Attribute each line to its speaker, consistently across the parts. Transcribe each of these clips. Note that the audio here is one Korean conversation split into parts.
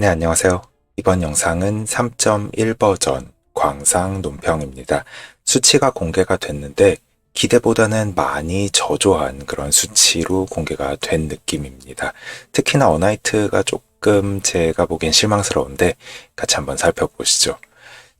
Speaker 1: 네, 안녕하세요. 이번 영상은 3.1 버전 광상 논평입니다. 수치가 공개가 됐는데 기대보다는 많이 저조한 그런 수치로 공개가 된 느낌입니다. 특히나 어나이트가 조금 제가 보기엔 실망스러운데 같이 한번 살펴보시죠.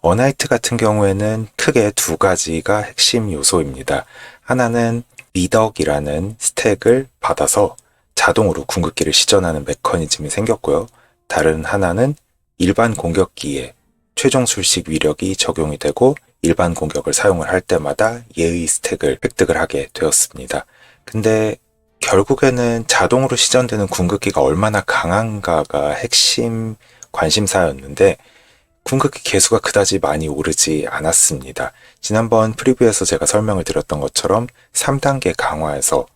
Speaker 1: 어나이트 같은 경우에는 크게 두 가지가 핵심 요소입니다. 하나는 미덕이라는 스택을 받아서 자동으로 궁극기를 시전하는 메커니즘이 생겼고요. 다른 하나는 일반 공격기에 최종 술식 위력이 적용이 되고 일반 공격을 사용을 할 때마다 예의 스택을 획득을 하게 되었습니다. 근데 결국에는 자동으로 시전되는 궁극기가 얼마나 강한가가 핵심 관심사였는데 궁극기 개수가 그다지 많이 오르지 않았습니다. 지난번 프리뷰에서 제가 설명을 드렸던 것처럼 3단계 강화에서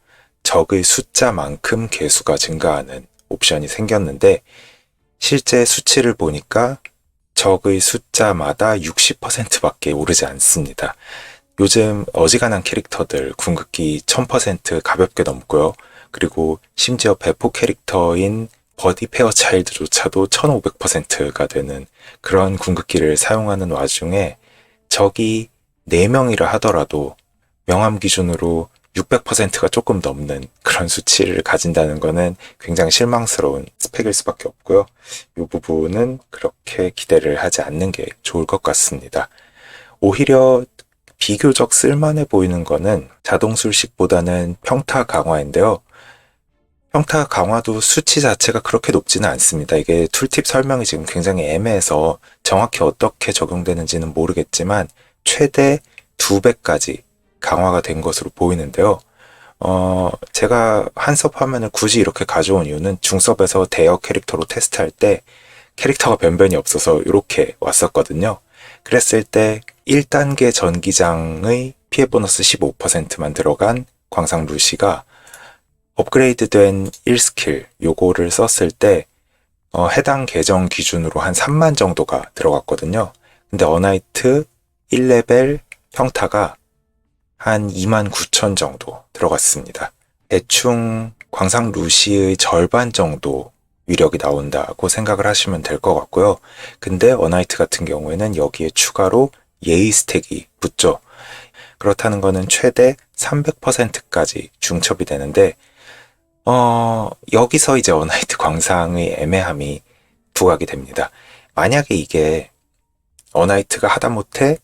Speaker 1: 적의 숫자만큼 개수가 증가하는 옵션이 생겼는데 실제 수치를 보니까 적의 숫자마다 60%밖에 오르지 않습니다. 요즘 어지간한 캐릭터들 궁극기 1000% 가볍게 넘고요. 그리고 심지어 배포 캐릭터인 버디 페어 차일드조차도 1500%가 되는 그런 궁극기를 사용하는 와중에 적이 4명이라 하더라도 명함 기준으로 600%가 조금 넘는 그런 수치를 가진다는 것은 굉장히 실망스러운 스펙일 수밖에 없고요. 이 부분은 그렇게 기대를 하지 않는 게 좋을 것 같습니다. 오히려 비교적 쓸만해 보이는 거는 자동 술식보다는 평타 강화인데요. 평타 강화도 수치 자체가 그렇게 높지는 않습니다. 이게 툴팁 설명이 지금 굉장히 애매해서 정확히 어떻게 적용되는지는 모르겠지만 최대 2배까지 강화가 된 것으로 보이는데요. 어, 제가 한섭 화면을 굳이 이렇게 가져온 이유는 중섭에서 대여 캐릭터로 테스트할 때 캐릭터가 변변이 없어서 이렇게 왔었거든요. 그랬을 때 1단계 전기장의 피해 보너스 15%만 들어간 광상 루시가 업그레이드된 1스킬 요거를 썼을 때 어, 해당 계정 기준으로 한 3만 정도가 들어갔거든요. 근데 어나이트 1레벨 평타가 한 2만 9천 정도 들어갔습니다. 대충 광상 루시의 절반 정도 위력이 나온다고 생각을 하시면 될 것 같고요. 근데 어나이트 같은 경우에는 여기에 추가로 예의 스택이 붙죠. 그렇다는 것은 최대 300%까지 중첩이 되는데 어, 여기서 이제 어나이트 광상의 애매함이 부각이 됩니다. 만약에 이게 어나이트가 하다못해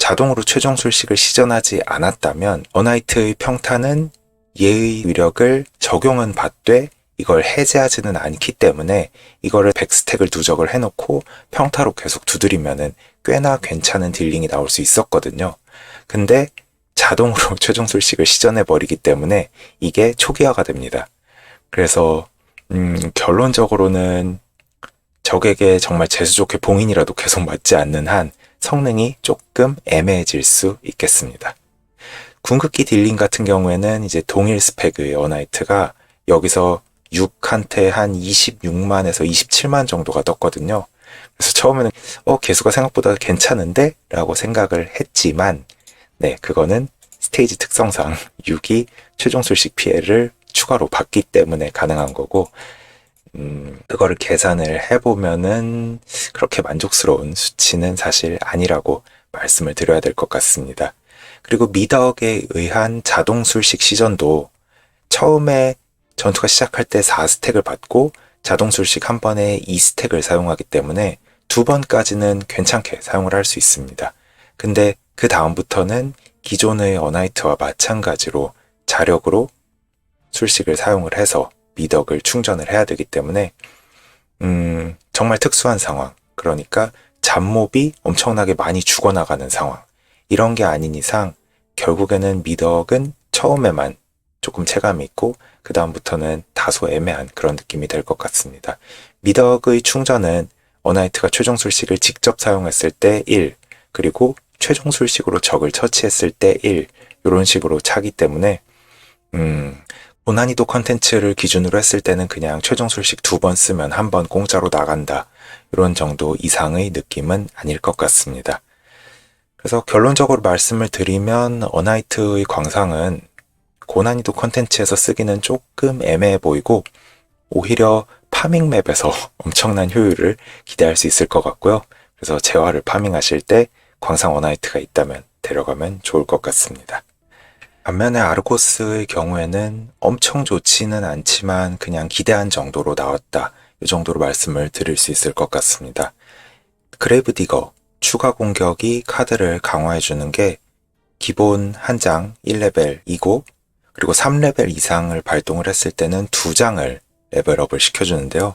Speaker 1: 자동으로 최종 술식을 시전하지 않았다면 어나이트의 평타는 예의 위력을 적용은 받되 이걸 해제하지는 않기 때문에 이거를 백스택을 누적을 해놓고 평타로 계속 두드리면은 꽤나 괜찮은 딜링이 나올 수 있었거든요. 근데 자동으로 최종 술식을 시전해 버리기 때문에 이게 초기화가 됩니다. 그래서 음, 결론적으로는 적에게 정말 재수 좋게 봉인이라도 계속 맞지 않는 한 성능이 조금 애매해질 수 있겠습니다. 궁극기 딜링 같은 경우에는 이제 동일 스펙의 어나이트가 여기서 6한테 한 26만에서 27만 정도가 떴거든요. 그래서 처음에는 어 개수가 생각보다 괜찮은데 라고 생각을 했지만 네 그거는 스테이지 특성상 6이 최종 술식 피해를 추가로 받기 때문에 가능한 거고 음, 그거를 계산을 해보면은 그렇게 만족스러운 수치는 사실 아니라고 말씀을 드려야 될 것 같습니다. 그리고 미덕에 의한 자동 술식 시전도 처음에 전투가 시작할 때 4스택을 받고 자동 술식 한 번에 2스택을 사용하기 때문에 두 번까지는 괜찮게 사용을 할 수 있습니다. 근데 그 다음부터는 기존의 어나이트와 마찬가지로 자력으로 술식을 사용을 해서 미덕을 충전을 해야 되기 때문에 음, 정말 특수한 상황. 그러니까 잡몹이 엄청나게 많이 죽어나가는 상황. 이런 게 아닌 이상 결국에는 미덕은 처음에만 조금 체감이 있고 그 다음부터는 다소 애매한 그런 느낌이 될 것 같습니다. 미덕의 충전은 어나이트가 최종 술식을 직접 사용했을 때 1, 그리고 최종 술식으로 적을 처치했을 때 1, 이런 식으로 차기 때문에 음, 고난이도 컨텐츠를 기준으로 했을 때는 그냥 최종 술식 두 번 쓰면 한 번 공짜로 나간다. 이런 정도 이상의 느낌은 아닐 것 같습니다. 그래서 결론적으로 말씀을 드리면 어나이트의 광상은 고난이도 컨텐츠에서 쓰기는 조금 애매해 보이고 오히려 파밍 맵에서 엄청난 효율을 기대할 수 있을 것 같고요. 그래서 재화를 파밍하실 때 광상 원화이트가 있다면 데려가면 좋을 것 같습니다. 반면에 아르고스의 경우에는 엄청 좋지는 않지만 그냥 기대한 정도로 나왔다. 이 정도로 말씀을 드릴 수 있을 것 같습니다. 그레이브 디거 추가 공격이 카드를 강화해 주는 게 기본 한 장 1레벨이고 그리고 3레벨 이상을 발동을 했을 때는 두 장을 레벨업을 시켜주는데요.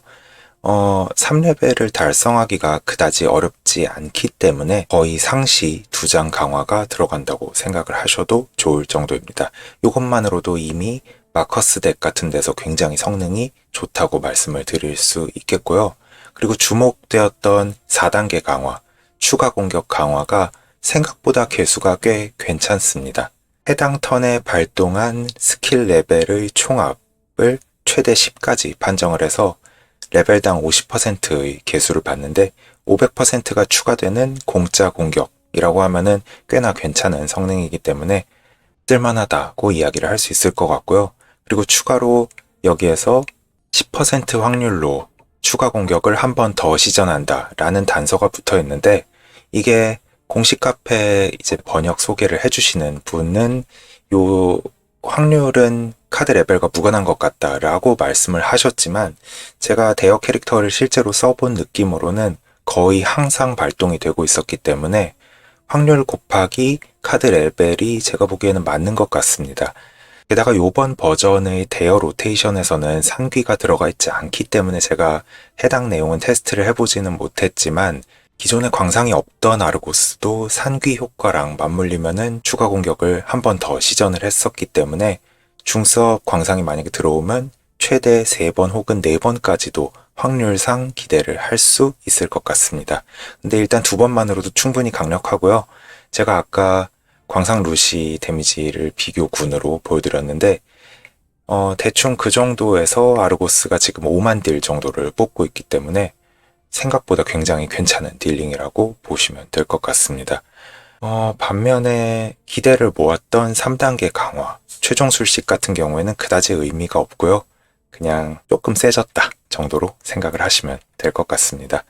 Speaker 1: 어, 3레벨을 달성하기가 그다지 어렵지 않기 때문에 거의 상시 두 장 강화가 들어간다고 생각을 하셔도 좋을 정도입니다. 이것만으로도 이미 마커스 덱 같은 데서 굉장히 성능이 좋다고 말씀을 드릴 수 있겠고요. 그리고 주목되었던 4단계 강화, 추가 공격 강화가 생각보다 개수가 꽤 괜찮습니다. 해당 턴에 발동한 스킬 레벨의 총합을 최대 10까지 판정을 해서 레벨당 50%의 개수를 받는데 500%가 추가되는 공짜 공격이라고 하면은 꽤나 괜찮은 성능이기 때문에 쓸만하다고 이야기를 할 수 있을 것 같고요. 그리고 추가로 여기에서 10% 확률로 추가 공격을 한 번 더 시전한다 라는 단서가 붙어 있는데 이게 공식 카페 이제 번역 소개를 해주시는 분은 요 확률은 카드 레벨과 무관한 것 같다라고 말씀을 하셨지만 제가 대여 캐릭터를 실제로 써본 느낌으로는 거의 항상 발동이 되고 있었기 때문에 확률 곱하기 카드 레벨이 제가 보기에는 맞는 것 같습니다. 게다가 요번 버전의 대여 로테이션에서는 상귀가 들어가 있지 않기 때문에 제가 해당 내용은 테스트를 해보지는 못했지만 기존에 광상이 없던 아르고스도 산귀 효과랑 맞물리면은 추가 공격을 한 번 더 시전을 했었기 때문에 중수업 광상이 만약에 들어오면 최대 3번 혹은 4번까지도 확률상 기대를 할 수 있을 것 같습니다. 근데 일단 두 번만으로도 충분히 강력하고요. 제가 아까 광상 루시 데미지를 비교군으로 보여드렸는데 어, 대충 그 정도에서 아르고스가 지금 5만 딜 정도를 뽑고 있기 때문에 생각보다 굉장히 괜찮은 딜링이라고 보시면 될 것 같습니다. 어, 반면에 기대를 모았던 3단계 강화, 최종 술식 같은 경우에는 그다지 의미가 없고요. 그냥 조금 세졌다 정도로 생각을 하시면 될 것 같습니다.